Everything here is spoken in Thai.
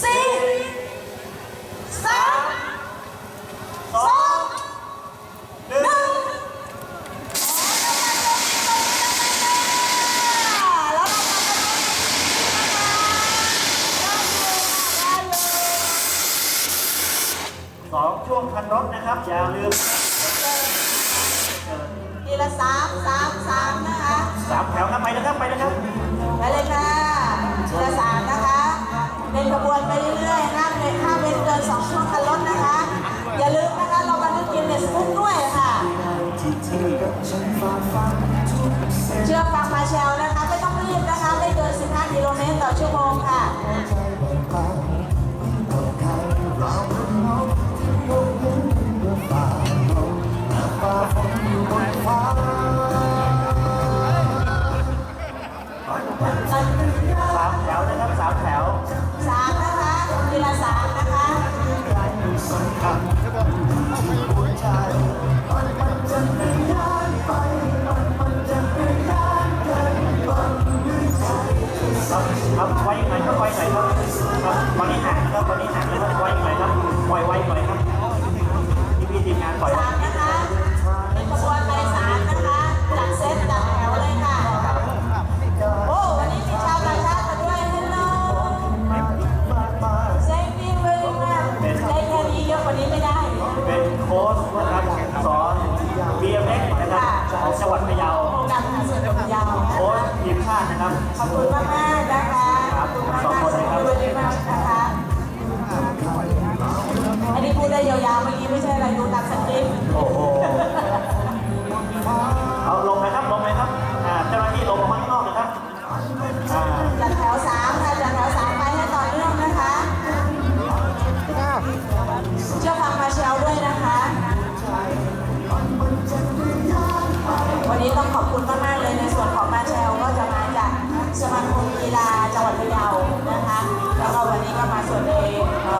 สี่สามสองหนึ่งแล้วเราทำกันได้เลยสองช่วงคันรถนะครับ อย่าลืมทีละสามสามสามนะคะสามแถวครับไปนะครับไปนะครับ นเกินสองช่วงคันรถนะคะ อย่าลืมนะคะเราบันทึกกินเนสบุ๊กด้วยค่ะ เชื่อฟังมาแชลนะคะไม่ต้องรีบนะคะ ครับครับไว้หน่อยครับไว้หน่อยครับครับตอนนี้ห่างนะครับตอนนี้ห่างนะครับไว้หน่อยครับปล่อยไว้หน่อยครับพี่พี่ทีมงานปล่อยไว้สามนะคะเป็นขบวนไปสามนะคะจัดเซตจัดแถวเลยค่ะโอ้วันนี้มีชาวต่างชาติมาด้วย Hello Thank you very much ได้แค่นี้เยอะกว่านี้ไม่ได้เป็นโค้ชนะครับสอน BMX นะครับของจังหวัดพะเยาการหาส่วนของยาวโค้ชทีมชาตินะครับขอบคุณมาก ได้ยาวๆเมื่อกี้ไม่ใช่อะไรดูตามสคริปต์โอ้โหเอาลงนะครับลงเลยครับอ่าเจ้าหน้าที่ลงมาข้างนอกนะครับอ่าจัดแถวสามค่ะจัดแถวสามไปให้ต่อเนื่องนะคะเชื่อฟังมาเชลด้วยนะคะ วันนี้ต้องขอบคุณมากๆเลยในส่วนของมาเชลก็จะมาจากสมาคมกีฬาจังหวัดพะเยา